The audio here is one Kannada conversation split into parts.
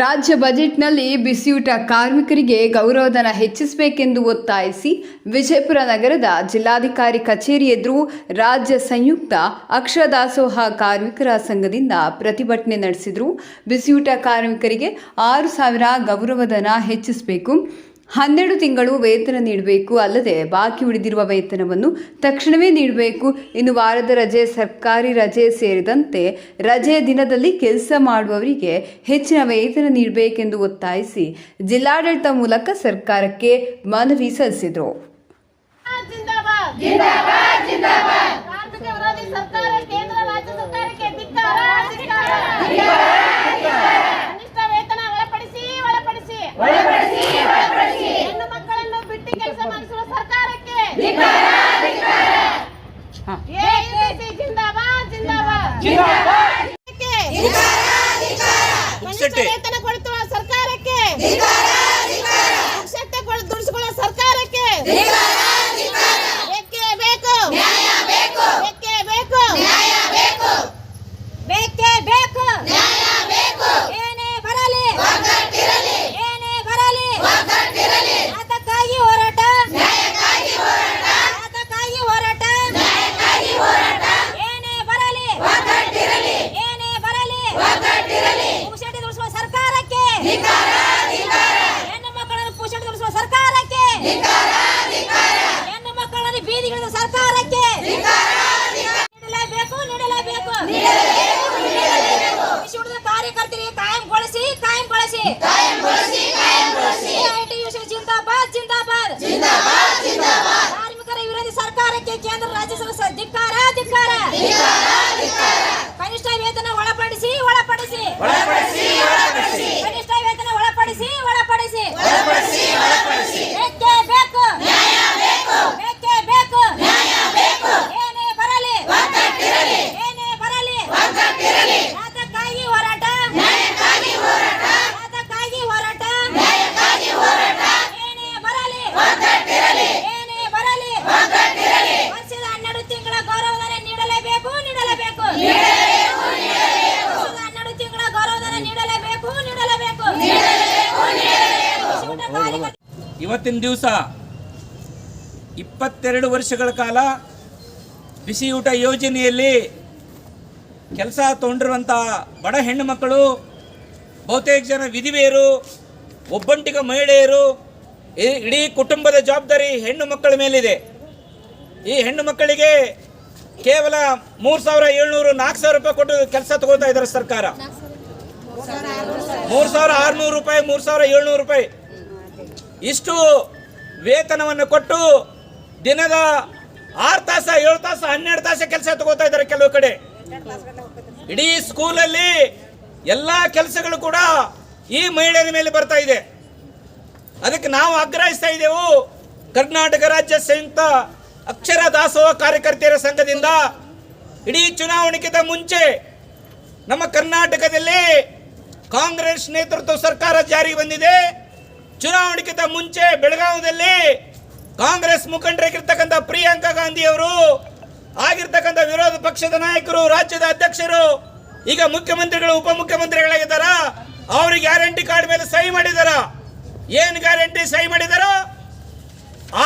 ರಾಜ್ಯ ಬಜೆಟ್ನಲ್ಲಿ ಬಿಸಿಯೂಟ ಕಾರ್ಮಿಕರಿಗೆ ಗೌರವಧನ ಹೆಚ್ಚಿಸಬೇಕೆಂದು ಒತ್ತಾಯಿಸಿ ವಿಜಯಪುರ ನಗರದ ಜಿಲ್ಲಾಧಿಕಾರಿ ಕಚೇರಿ ಎದುರು ರಾಜ್ಯ ಸಂಯುಕ್ತ ಅಕ್ಷರದಾಸೋಹ ಕಾರ್ಮಿಕರ ಸಂಘದಿಂದ ಪ್ರತಿಭಟನೆ ನಡೆಸಿದರು. ಬಿಸಿಯೂಟ ಕಾರ್ಮಿಕರಿಗೆ ಆರು ಸಾವಿರ ಗೌರವಧನ ಹೆಚ್ಚಿಸಬೇಕು. ಹನ್ನೆರಡು ತಿಂಗಳು ವೇತನ ನೀಡಬೇಕು ಅಲ್ಲದೆ ಬಾಕಿ ಉಳಿದಿರುವ ವೇತನವನ್ನು ತಕ್ಷಣವೇ ನೀಡಬೇಕು. ಇನ್ನು ವಾರದ ರಜೆ, ಸರ್ಕಾರಿ ರಜೆ ಸೇರಿದಂತೆ ರಜೆಯ ದಿನದಲ್ಲಿ ಕೆಲಸ ಮಾಡುವವರಿಗೆ ಹೆಚ್ಚಿನ ವೇತನ ನೀಡಬೇಕೆಂದು ಒತ್ತಾಯಿಸಿ ಜಿಲ್ಲಾಡಳಿತ ಮೂಲಕ ಸರ್ಕಾರಕ್ಕೆ ಮನವಿ ಸಲ್ಲಿಸಿದರು ಜಿಂದಾಬಾದ್ ಜಿಂದಾಬಾದ್ ಜಿಂದಾಬಾದ್ ಕಾರ್ಮಿಕ ವಿರೋಧಿ ಸರ್ಕಾರ ಕೇಂದ್ರ ರಾಜ್ಯ ಸರ್ಕಾರಕ್ಕೆ ಧಿಕ್ಕಾರ ಧಿಕ್ಕಾರ ಕನಿಷ್ಠ ವೇತನ ಒಳಪಡಿಸಿ ಒಳಪಡಿಸಿ ಒಳಪಡಿಸಿ ಒಳಪಡಿಸಿ ಹೆಣ್ಣು ಮಕ್ಕಳನ್ನು ಬಿಟ್ಟು ಕೆಲಸ ಮಾಡಿಸುವ ಸರ್ಕಾರಕ್ಕೆ ಧಿಕ್ಕಾರ ಧಿಕ್ಕಾರ ಎಐಸಿಸಿ ಜಿಂದಾಬಾದ್ ಜಿಂದಾಬಾದ್ ಜಿಂದಾಬಾದ್ ಕನಿಷ್ಠ ವೇತನ ಕೊಡುವ ಸರ್ಕಾರಕ್ಕೆ ಪುಕ್ಷಟ್ಟೆ ಕೊಡು- ದುಡಿಸಿಕೊಳ್ಳುವ ಸರ್ಕಾರಕ್ಕೆ ಬೇಕೇ ಬೇಕು ನ್ಯಾಯ ಬೇಕು ಬೇಕೇ ಬೇಕು ನ್ಯಾಯ ಬೇಕು ಬೇಕೇ ಬೇಕು ನ್ಯಾಯ ಬೇಕು ಏನೇ ಬರಲಿ ಒಗ್ಗಟ್ಟಿರಲಿ ಏನೇ ಬರಲಿ ಒಗ್ಗಟ್ಟಿರಲಿ ಅದಕ್ಕಾಗಿ ಹೋರಾಟ ನ್ಯಾಯಕ್ಕಾಗಿ ಹೋರಾಟ ಅದಕ್ಕಾಗಿ ಹೋರಾಟ ನ್ಯಾಯಕ್ಕಾಗಿ ಹೋರಾಟ ಏನೇ ಬರಲಿ ಒಗ್ಗಟ್ಟಿರಲಿ ಏನೇ ಬರಲಿ ಒಗ್ಗಟ್ಟಿರಲಿ ಪುಕ್ಷಟಿ ದುಡಿಸುವ ಸರ್ಕಾರಕ್ಕೆ ಧಿಕ್ಕಾರ ಧಿಕ್ಕಾರ ಹೆಣ್ಣು ಮಕ್ಕಳನ್ನು ಪುಕ್ಷಟಿ ದುಡಿಸುವ ಸರ್ಕಾರಕ್ಕೆ ಧಿಕ್ಕಾರ ಧಿಕ್ಕಾರ ಹೆಣ್ಣು ಮಕ್ಕಳನ್ನು ಬೀದಿಗಿಳಿದ ಸರ್ಕಾರಕ್ಕೆ ನೀಡಲೇಬೇಕು ನೀಡಲೇಬೇಕು ಕೃಷಿ ಉಳಿದ ಕಾರ್ಯಕರ್ತರಿಗೆ ಕಾಯಂಗೊಳಿಸಿ ಕಾಯಂಗೊಳಿಸಿ ಜಿಂದಾಬಾದ್ ಜಿಂದಾಬಾದ್. ಜಿಂದಾಬಾದ್ ಜಿಂದಾಬಾದ್. ಕಾರ್ಮಿಕರ ವಿರೋಧಿ ಸರ್ಕಾರಕ್ಕೆ ಕೇಂದ್ರ ರಾಜ್ಯ ಸರ್ಕಾರ ಧಿಕ್ಕಾರ. ಧಿಕ್ಕಾರ ಕನಿಷ್ಠ ವೇತನ ಒಳಪಡಿಸಿ ಒಳಪಡಿಸಿ ಒಳಪಡಿಸಿ ಒಳಪಡಿಸಿ ಕನಿಷ್ಠ ವೇತನ ಒಳಪಡಿಸಿ ಒಳಪಡಿಸಿ ಒಳಪಡಿಸಿ ಒಳಪಡಿಸಿ ಬೇಕೇ ಬೇಕು ನ್ಯಾಯ ಬೇಕು ಬೇಕೇ ಬೇಕು ನ್ಯಾಯ ಬೇಕು ಏನೇ ಬರಲಿ ಒಗ್ಗಟ್ಟಿರಲಿ ಏನೇ ಬರಲಿ ಒಗ್ಗಟ್ಟಿರಲಿ ಅದಕ್ಕಾಗಿ ಹೋರಾಟ ನ್ಯಾಯಕ್ಕಾಗಿ ಹೋರಾಟ ಅದಕ್ಕಾಗಿ ಹೋರಾಟ ನ್ಯಾಯಕ್ಕಾಗಿ ಹೋರಾಟ ಏನೇ ಬರಲಿ ಒಗ್ಗಟ್ಟಿರಲಿ ಏನೇ ಬರಲಿ ಒಗ್ಗಟ್ಟಿರಲಿ ವರ್ಷದ ಹನ್ನೆರಡು ತಿಂಗಳ ಗೌರವಧನ ನೀಡಲೇಬೇಕು ನೀಡಲೇಬೇಕು ವರ್ಷದ ಹನ್ನೆರಡು ತಿಂಗಳ ಗೌರವಧನ ನೀಡಲೇಬೇಕು ನೀಡಲೇಬೇಕು ಶಿವನ ಕಾರ್ಯಕರ್ತರು ಇವತ್ತಿನ ದಿವಸ ಇಪ್ಪತ್ತೆರಡು ವರ್ಷಗಳ ಕಾಲ ಬಿಸಿಯೂಟ ಯೋಜನೆಯಲ್ಲಿ ಕೆಲಸ ತೊಗೊಂಡಿರುವಂಥ ಬಡ ಹೆಣ್ಣು ಮಕ್ಕಳು, ಬಹುತೇಕ ಜನ ವಿಧಿವೆಯರು, ಒಬ್ಬಂಟಿಗ ಮಹಿಳೆಯರು ಇಡೀ ಕುಟುಂಬದ ಜವಾಬ್ದಾರಿ ಹೆಣ್ಣು ಮಕ್ಕಳ ಮೇಲಿದೆ. ಈ ಹೆಣ್ಣು ಮಕ್ಕಳಿಗೆ ಕೇವಲ ಮೂರು ಸಾವಿರ ಏಳ್ನೂರು, ನಾಲ್ಕು ಸಾವಿರ ರೂಪಾಯಿ ಕೊಟ್ಟು ಕೆಲಸ ತಗೋತಾ ಇದ್ದಾರೆ ಸರ್ಕಾರ. ಮೂರು ಸಾವಿರ ಆರುನೂರು ರೂಪಾಯಿ, ಮೂರು ಸಾವಿರ ಏಳ್ನೂರು ರೂಪಾಯಿ ಇಷ್ಟು ವೇತನವನ್ನು ಕೊಟ್ಟು ದಿನದ ಆರು ತಾಸ, ಏಳು ತಾಸ, ಹನ್ನೆರಡು ತಾಸ ಕೆಲಸ ತಗೋತಾ ಇದ್ದಾರೆ ಕೆಲವು ಕಡೆ. ಇಡೀ ಸ್ಕೂಲಲ್ಲಿ ಎಲ್ಲ ಕೆಲಸಗಳು ಕೂಡ ಈ ಮಹಿಳೆಯರ ಮೇಲೆ ಬರ್ತಾ ಇದೆ. ಅದಕ್ಕೆ ನಾವು ಆಗ್ರಹಿಸ್ತಾ ಇದ್ದೆವು, ಕರ್ನಾಟಕ ರಾಜ್ಯ ಸಂಯುಕ್ತ ಅಕ್ಷರ ದಾಸೋಹ ಕಾರ್ಯಕರ್ತೆಯರ ಸಂಘದಿಂದ ಇಡೀ ಚುನಾವಣೆಗಿಂತ ಮುಂಚೆ ನಮ್ಮ ಕರ್ನಾಟಕದಲ್ಲಿ ಕಾಂಗ್ರೆಸ್ ನೇತೃತ್ವ ಸರ್ಕಾರ ಜಾರಿಗೆ ಬಂದಿದೆ. ಚುನಾವಣೆಗಿಂತ ಮುಂಚೆ ಬೆಳಗಾವಿಯಲ್ಲಿ ಕಾಂಗ್ರೆಸ್ ಮುಖಂಡರಾಗಿರ್ತಕ್ಕಂಥ ಪ್ರಿಯಾಂಕಾ ಗಾಂಧಿ ಅವರು ಆಗಿರ್ತಕ್ಕಂಥ ವಿರೋಧ ಪಕ್ಷದ ನಾಯಕರು, ರಾಜ್ಯದ ಅಧ್ಯಕ್ಷರು, ಈಗ ಮುಖ್ಯಮಂತ್ರಿಗಳು, ಉಪಮುಖ್ಯಮಂತ್ರಿಗಳಾಗಿದ್ದಾರ? ಅವ್ರಿಗೆ ಗ್ಯಾರಂಟಿ ಕಾರ್ಡ್ ಮೇಲೆ ಸಹಿ ಮಾಡಿದಾರ? ಏನ್ ಗ್ಯಾರಂಟಿ ಸಹಿ ಮಾಡಿದಾರ?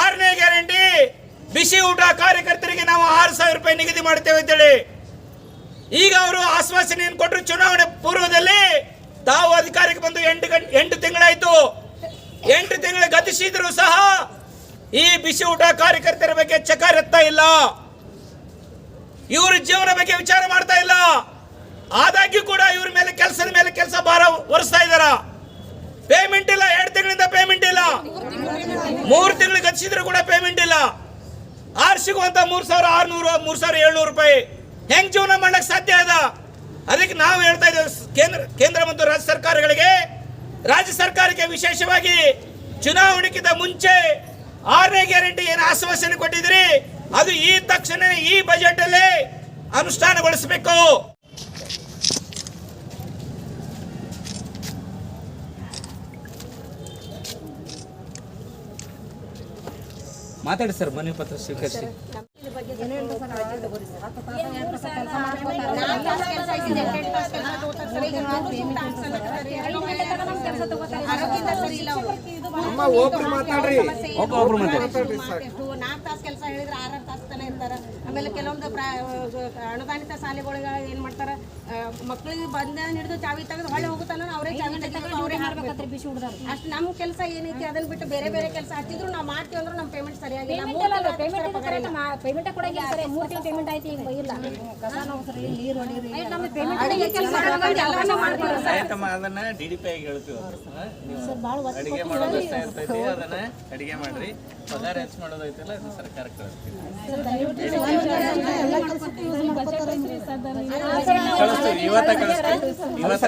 ಆರನೇ ಗ್ಯಾರಂಟಿ, ಬಿಸಿ ಊಟ ಕಾರ್ಯಕರ್ತರಿಗೆ ನಾವು ಆರು ಸಾವಿರ ರೂಪಾಯಿ ನಿಗದಿ ಮಾಡ್ತೇವೆ ಅಂತೇಳಿ. ಈಗ ಅವರು ಆಶ್ವಾಸನೆಯನ್ನು ಕೊಟ್ಟರು ಚುನಾವಣೆ ಪೂರ್ವದಲ್ಲಿ. ತಾವು ಅಧಿಕಾರಕ್ಕೆ ಬಂದು ಎಂಟು ಗಂಟೆ, ಎಂಟು ತಿಂಗಳಾಯ್ತು. ಎಂಟು ತಿಂಗಳು ಗತಿಸಿದ್ರು ಸಹ ಈ ಬಿಸಿ ಊಟ ಕಾರ್ಯಕರ್ತರ ಬಗ್ಗೆ ಚಕಾರ ಎತ್ತಾ ಇಲ್ಲ. ಇವ್ರ ಜೀವನ ಬಗ್ಗೆ ವಿಚಾರ ಮಾಡ್ತಾ ಇಲ್ಲ. ಆದಾಗ್ಯೂ ಕೂಡ ಇವ್ರ ಮೇಲೆ ಕೆಲಸದ ಮೇಲೆ ಕೆಲಸ ಭಾರ ಹೊರಿಸ್ತಾ ಇದಾರ ಪೇಮೆಂಟ್ ಇಲ್ಲ, ಎರಡು ತಿಂಗಳಿಂದ ಪೇಮೆಂಟ್ ಇಲ್ಲ. ಮೂರು ತಿಂಗಳು ಗತಿಸಿದ್ರು ಕೂಡ ಪೇಮೆಂಟ್ ಇಲ್ಲ. ಆರ್ ಸಿಗುವಂತ ಮೂರ್ ಸಾವಿರ ಆರ್ನೂರು, ಮೂರ್ ಸಾವಿರ ಏಳ್ನೂರು ರೂಪಾಯಿ. ಹೆಂಗ್ ಜೀವನ ಮಾಡಕ್ ಸಾಧ್ಯ ಅದ? ಅದಕ್ಕೆ ನಾವು ಹೇಳ್ತಾ ಇದ್ದೇವೆ, ಕೇಂದ್ರ ಕೇಂದ್ರ ಮತ್ತು ರಾಜ್ಯ ಸರ್ಕಾರಗಳಿಗೆ ರಾಜ್ಯ ಸರ್ಕಾರಕ್ಕೆ ವಿಶೇಷವಾಗಿ ಚುನಾವಣೆಗಿಂತ ಮುಂಚೆ ಆರನೇ ಗ್ಯಾರಂಟಿ ಏನು ಆಶ್ವಾಸನೆ ಕೊಟ್ಟಿದ್ರಿ ಅದು ಈ ತಕ್ಷಣ ಈ ಬಜೆಟ್ ಅಲ್ಲಿ ಅನುಷ್ಠಾನಗೊಳಿಸಬೇಕು. ಮಾತಾಡಿ ಸರ್, ಮನವಿ ಪತ್ರ ಸ್ವೀಕರಿಸಿ. ಆರೋಗ್ಯದ ಮಾತಾಡ್ರಿ. ಇಲ್ಲ. ಒಬ್ರು ಮಾತಾಡ್ರಿ. ನಾಲ್ಕು ತಾಸು ಕೆಲಸ ಹೇಳಿದ್ರೆ ಆರಾರು ತಾಸು ಇರ್ತಾರ ಆಮೇಲೆ ಕೆಲವೊಂದು ಪ್ರಾ ಅನುದಾನಿತ ಶಾಲೆಗಳಿಗೆ ಏನ್ ಮಾಡ್ತಾರ ಮಕ್ಕಳಿಗೆ ಬಂದ ಹಿಡಿದು ಚಾವಿ ತೆಗೆದು ಹೊಳೆ ಹೋಗುತ್ತಾನ ಅವರೇ ಚಾವಿ ತೆಗೆದು ಅವರೇ ಹಾಕ್ಬೇಕು. ಅಷ್ಟು ನಮ್ಮ ಕೆಲಸ ಏನೈತಿ ಅದನ್ನ ಬಿಟ್ಟು ಬೇರೆ ಬೇರೆ ಕೆಲಸ ಹಚ್ಚಿದ್ರು ನಾವು ಮಾಡ್ತೀವಿ ಅಂದ್ರೆ ನಮ್ಮ ಪೇಮೆಂಟ್ ಸರಿಯಾಗಿಲ್ಲ. ಮೂರ್ ತಿಂಗಳು ಪೇಮೆಂಟ್ ಕೊಡಂಗಿಲ್ಲ ಮೂರ್ ತಿಂಗಳು ಪೇಮೆಂಟ್ ಆಯ್ತು ಈಗ ಇಲ್ಲ. ನೀರು ಕೆಲಸ ಅದನ್ನ ಆಗಿ ಹೇಳ್ತೀವಿ ಅಡಿಗೆ ಮಾಡೋ ವ್ಯವಸ್ಥೆ ಇರ್ತೈತಿ ಅದನ್ನ ಅಡಿಗೆ ಮಾಡ್ರಿ. ಪಗಾರ ಹೆಚ್ಚು ಮಾಡೋದೈತಲ್ಲ ಅದು ಸರ್ಕಾರಕ್ಕೆ ಕಳಿಸ್ತೀವಿ. ಕಳಿಸ್ತೀವಿ. ಇವತ್ತ ಕಳಿಸ್ತೀವಿ. ಇವತ್ತ